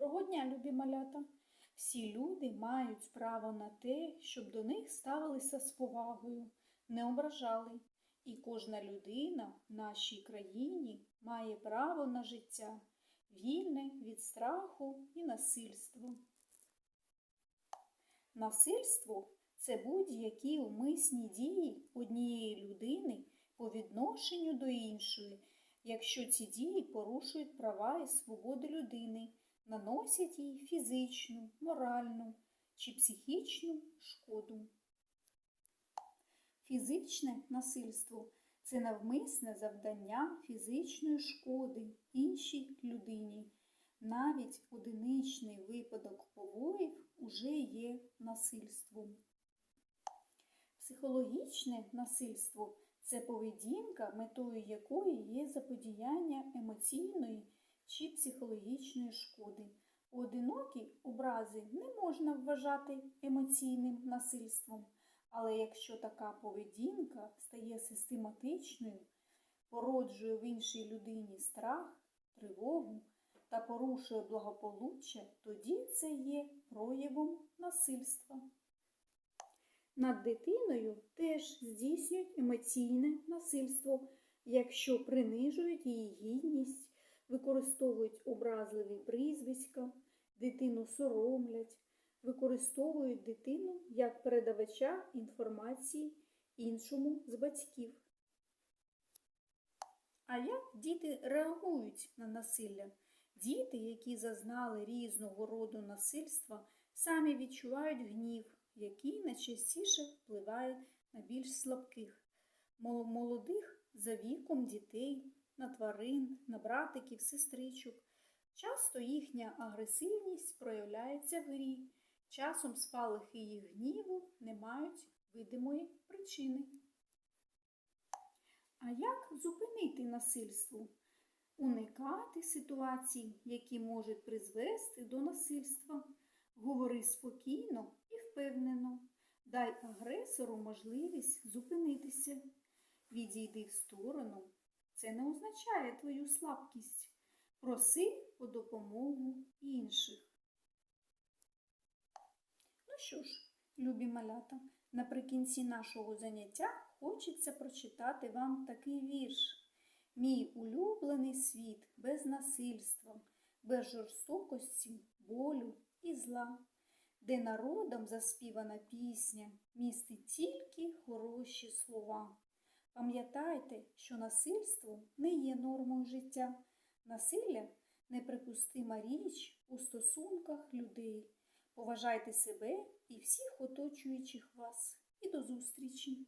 Доброго дня, любі малята! Всі люди мають право на те, щоб до них ставилися з повагою, не ображали. І кожна людина в нашій країні має право на життя, вільне від страху і насильства. Насильство це будь-які умисні дії однієї людини по відношенню до іншої, якщо ці дії порушують права і свободи людини, наносять їй фізичну, моральну чи психічну шкоду. Фізичне насильство це навмисне завдання фізичної шкоди іншій людині. Навіть одиничний випадок побоїв уже є насильством. Психологічне насильство це поведінка, метою якої є заподіяння емоційної чи психологічної шкоди. Поодинокі образи не можна вважати емоційним насильством, але якщо така поведінка стає систематичною, породжує в іншій людині страх, тривогу та порушує благополуччя, тоді це є проявом насильства. Над дитиною теж здійснюють емоційне насильство, якщо принижують її гідність, використовують образливі прізвиська, дитину соромлять, використовують дитину як передавача інформації іншому з батьків. А як діти реагують на насилля? Діти, які зазнали різного роду насильства, самі відчувають гнів, який найчастіше впливає на більш слабких, молодих за віком дітей, на тварин, на братиків, сестричок. Часто їхня агресивність проявляється в грі. Часом спалахи їх гніву не мають видимої причини. А як зупинити насильство? Уникати ситуацій, які можуть призвести до насильства. Говори спокійно і впевнено. Дай агресору можливість зупинитися. Відійди в сторону. Це не означає твою слабкість. Проси по допомогу інших. Ну що ж, любі малята, наприкінці нашого заняття хочеться прочитати вам такий вірш. Мій улюблений світ без насильства, без жорстокості, болю і зла, де народом заспівана пісня містить тільки хороші слова. Пам'ятайте, що насильство не є нормою життя. Насилля неприпустима річ у стосунках людей. Поважайте себе і всіх оточуючих вас. І до зустрічі!